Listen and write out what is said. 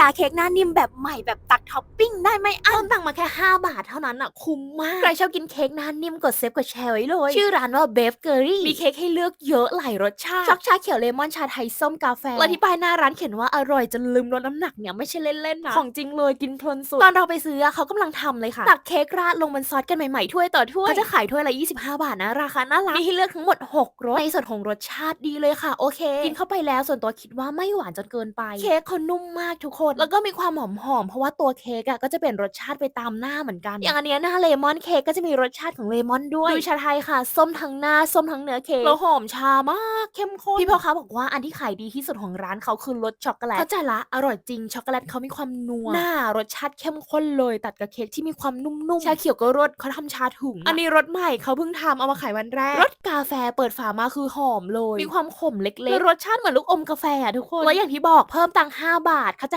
ยาเค้กหน้านิ่มแบบใหม่แบบตักท็อปปิ้งได้ไม่อั้นเพิ่มตังค์มาแค่ 5 บาทเท่านั้นอะคุ้มมาก ใครชอบกินเค้กหน้านิ่มกดเซฟกดแชร์ไว้เลย ชื่อร้านว่าเบฟเกอรี่มีเค้กให้เลือกเยอะหลายรสชาติช็อกชาเขียวเลมอนชาไทยส้มกาแฟและที่ป้ายหน้าร้านเขียนว่าอร่อยจนลืมลดน้ำหนักเนี่ยไม่ใช่เล่นๆนะของจริงเลยกินเพลินสุดตอนเราไปซื้ออะเขากำลังทำเลยค่ะตักเค้กราดลงบนซอสกันใหม่ๆถ้วยต่อถ้วยเขาจะขายถ้วยละ 25 บาทนะราคาน่ารักมีให้เลือกทั้งหมด 6รสในส่วนของรสชาติดีเลยค่ะโอเค กินเข้าไปแล้วส่วนตัวคิดว่าไม่หวานจนเกินไปเค้กเขานุ่มมากทุกคนแล้วก็มีความหอมหอมๆเพราะว่าตัวเค้กอะก็จะเป็นรสชาติไปตามหน้าเหมือนกัน อย่างอันเนี้ยหน้าเลมอนเค้กก็จะมีรสชาติของเลมอนด้วยดูชาไทยค่ะ ส้มทั้งหน้า ส้มทั้งเนื้อเค้กแล้วหอมชามากเข้มข้น พี่พ่อค้าบอกว่าอันที่ขายดีที่สุดของร้านเขาคือรสช็อกโกแลตเข้าใจละอร่อยจริงช็อกโกแลตเขามีความนัวหน้ารสชาติเข้มข้นเลย ตัดกับเค้กที่มีความนุ่มๆชาเขียวก็รสเขาทำชาถุง อันนี้รสใหม่เขาเพิ่งทำเอามาขายวันแรกรสกาแฟเปิดฝามาคือหอมเลย มีความขมเล็กๆรสชาติเหมือนลูกอมกาแฟอะทุกคนแล้วอย่างที่บอกเพิ่มตังค์5บาทเขาจะ